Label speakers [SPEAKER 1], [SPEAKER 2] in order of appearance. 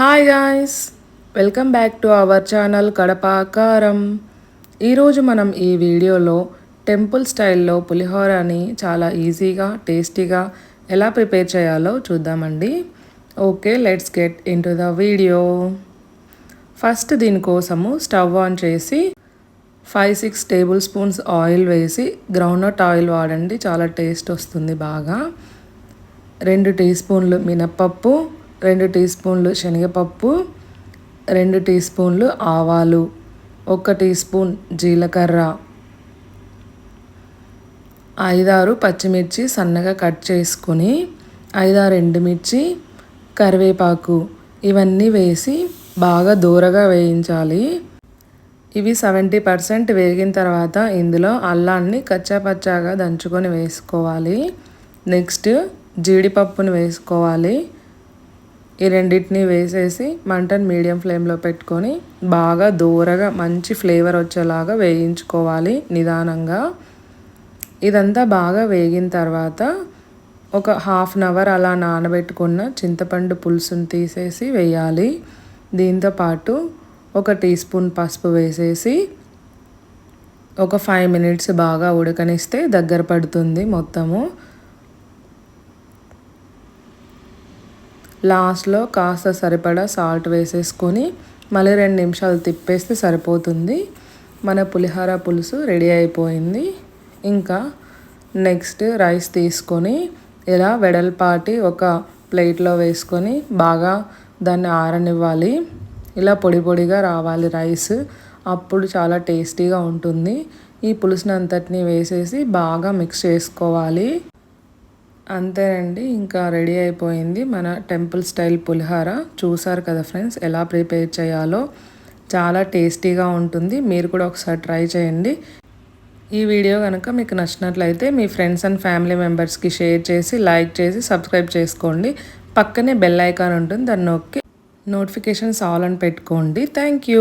[SPEAKER 1] Hi guys welcome back to our channel Kadapakaram ఈరోజు మనం ఈ వీడియోలో టెంపుల్ స్టైల్లో పులిహోరని చాలా ఈజీగా టేస్టీగా ఎలా ప్రిపేర్ చేయాలో చూద్దామండి. Okay let's get into the video first దీనికోసము stove on చేసి five six table spoons oil వేసి గ్రౌండ్నట్ ఆయిల్ వాడండి చాలా టేస్ట్ వస్తుంది బాగా. రెండు టీ స్పూన్లు మినప్పప్పు రెండు టీ స్పూన్లు శనగపప్పు రెండు టీ స్పూన్లు ఆవాలు ఒక టీ స్పూన్ జీలకర్ర ఐదారు పచ్చిమిర్చి సన్నగా కట్ చేసుకొని ఐదారు ఎండుమిర్చి కరివేపాకు ఇవన్నీ వేసి బాగా దూరగా వేయించాలి. ఇవి సెవెంటీ పర్సెంట్ వేగిన తర్వాత ఇందులో అల్లాన్ని కచ్చాపచ్చాగా దంచుకొని వేసుకోవాలి. నెక్స్ట్ జీడిపప్పును వేసుకోవాలి. ఈ రెండింటిని వేసేసి మంటను మీడియం ఫ్లేమ్లో పెట్టుకొని బాగా దూరగా మంచి ఫ్లేవర్ వచ్చేలాగా వేయించుకోవాలి నిదానంగా. ఇదంతా బాగా వేగిన తర్వాత ఒక హాఫ్ అన్ అవర్ అలా నానబెట్టుకున్న చింతపండు పులుసుని తీసేసి వేయాలి. దీంతో పాటు ఒక టీ స్పూన్ పసుపు వేసేసి ఒక ఫైవ్ మినిట్స్ బాగా ఉడకనిస్తే దగ్గర పడుతుంది మొత్తము. లాస్ట్లో కాస్త సరిపడా సాల్ట్ వేసేసుకొని మళ్ళీ రెండు నిమిషాలు తిప్పేస్తే సరిపోతుంది. మన పులిహోర పులుసు రెడీ అయిపోయింది. ఇంకా నెక్స్ట్ రైస్ తీసుకొని ఇలా వెడల్పాటి ఒక ప్లేట్లో వేసుకొని బాగా దాన్ని ఆరనివ్వాలి. ఇలా పొడి పొడిగా రావాలి రైస్. అప్పుడు చాలా టేస్టీగా ఉంటుంది. ఈ పులుసుని అంతటిని వేసేసి బాగా మిక్స్ చేసుకోవాలి. అంతేనండి ఇంకా రెడీ అయిపోయింది మన టెంపుల్ స్టైల్ పులిహార. చూసారు కదా ఫ్రెండ్స్ ఎలా ప్రిపేర్ చేయాలో. చాలా టేస్టీగా ఉంటుంది మీరు కూడా ఒకసారి ట్రై చేయండి. ఈ వీడియో కనుక మీకు నచ్చినట్లయితే మీ ఫ్రెండ్స్ అండ్ ఫ్యామిలీ మెంబర్స్కి షేర్ చేసి లైక్ చేసి సబ్స్క్రైబ్ చేసుకోండి. పక్కనే బెల్ ఐకాన్ ఉంటుంది దాన్ని నొక్కి నోటిఫికేషన్స్ ఆల్ అని పెట్టుకోండి. Thank you.